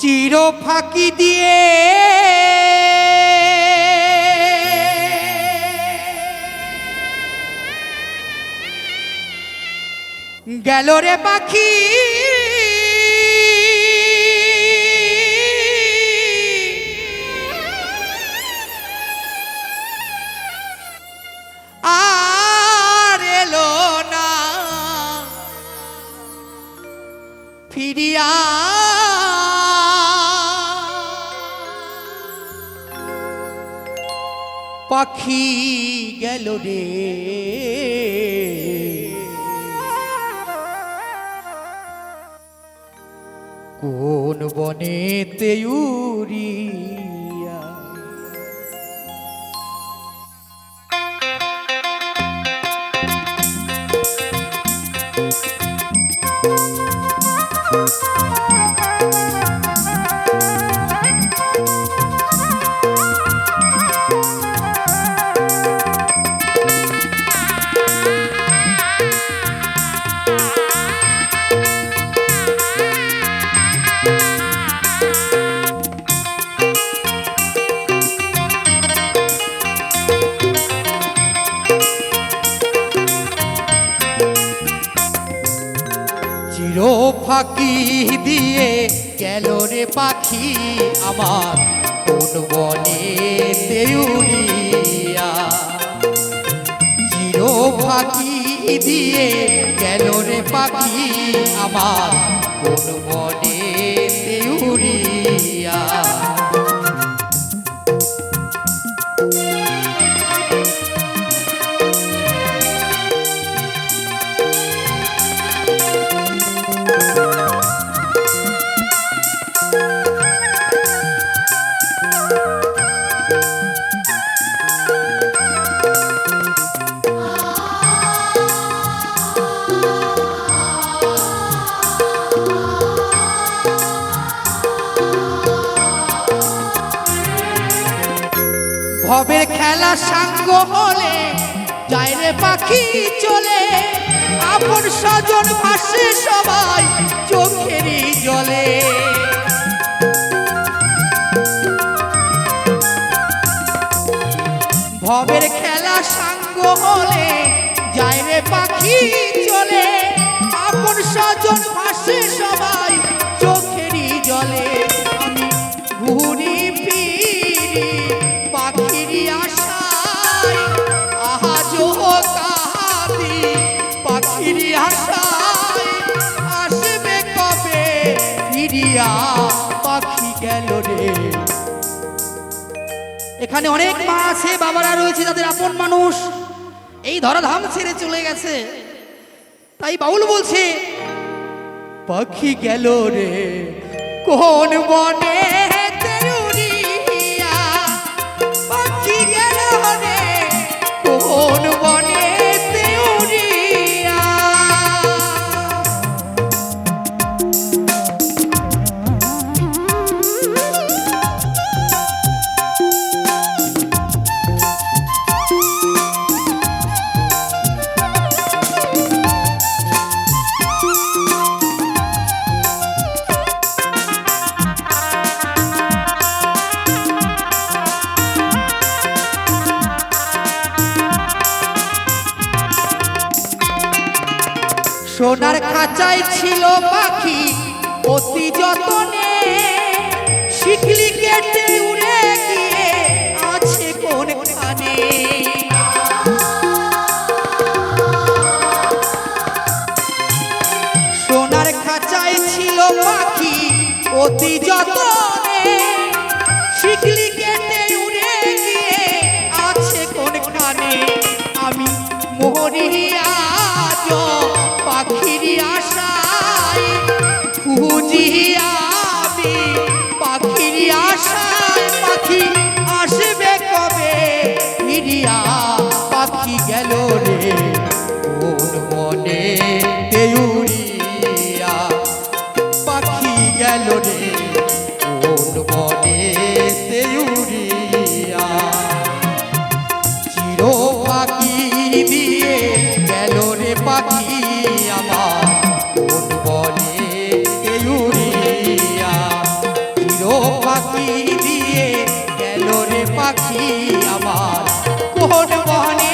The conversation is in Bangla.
চির ফাঁকি দিয়ে। গেল রে পাখি। পাখি গেল রে। কোন বনেতে উড়িয়া চির ফাঁকি দিয়ে, গেল রে পাখি আমার কোন বনে দেউরিয়া চির ফাঁকি দিয়ে, গেল রে পাখি আমার কোন বনে ভবের খেলা সাঙ্গ হলে, যায় রে পাখি চলে। আপন স্বজন ভাসে সবাই চোখেরই জলে। ভবের খেলা সাঙ্গ হলে, যায় রে পাখি চলে। আপন স্বজন ভাসে এখানে অনেক মা আছে, বাবারা রয়েছে যাদের আপন মানুষ। এই ধরাধাম ছেড়ে চলে গেছে। তাই বাউল বলছে, পাখি গেল রে, কোন বনে? সোনার খাঁচায় ছিল পাখি। অতি যতনে শিকলি কেটে উড়ে গিয়ে আছে কোনখানে? সোনার খাঁচায় ছিল পাখি। অতি যতনে শিকলি কেটে উড়ে গিয়ে আছে কোনখানে? আমি মরিয়া போட்டு போனே.